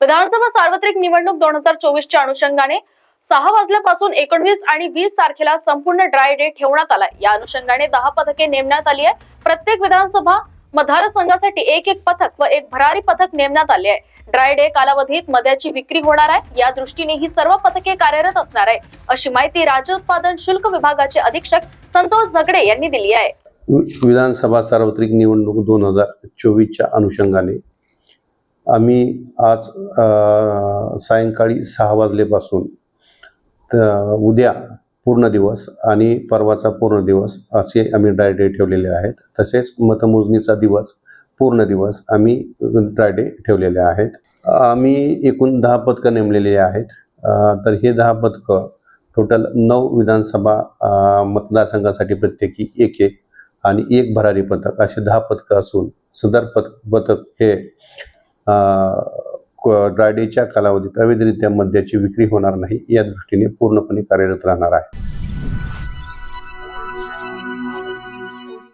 विधानसभा सार्वत्रिक निवडणूक दोन हजार चोवीसच्या अनुषंगाने सहा वाजल्यापासून एकोणवीस आणि वीस तारखेला संपूर्ण ड्राय डे ठेवण्यात आलाय. या अनुषंगाने दहा पथके नेमण्यात आली आहे प्रत्येक विधानसभा मतदारसंघासाठी एक एक पथक व एक भरारी पथक नेमण्यात आले आहे. ड्राय डे कालावधीत मद्याची विक्री होणार आहे. या दृष्टीने ही सर्व पथके कार्यरत असणार आहे अशी माहिती राज्य उत्पादन शुल्क विभागाचे अधीक्षक संतोष झगडे यांनी दिली आहे. विधानसभा सार्वत्रिक निवडणूक दोन हजार चोवीसच्या अनुषंगाने आम्ही आज सायंकाळी सहा वाजलेपासून उद्या पूर्ण दिवस आणि परवाचा पूर्ण दिवस असे आम्ही ड्राय डे ठेवलेले आहेत. तसेच मतमोजणीचा दिवस पूर्ण दिवस आम्ही ड्राय डे ठेवलेले आहेत. आम्ही एकूण दहा पथकं नेमलेली आहेत. तर हे दहा पथकं टोटल नऊ विधानसभा मतदारसंघासाठी प्रत्येकी एक एक आणि एक भरारी पथक असे दहा पथकं असून सदर पथ पथक हे ड्रायडेच्या कालावधीत अवैधरित्या मद्याची विक्री होणार नाही या दृष्टीने पूर्णपणे कार्यरत राहणार आहे.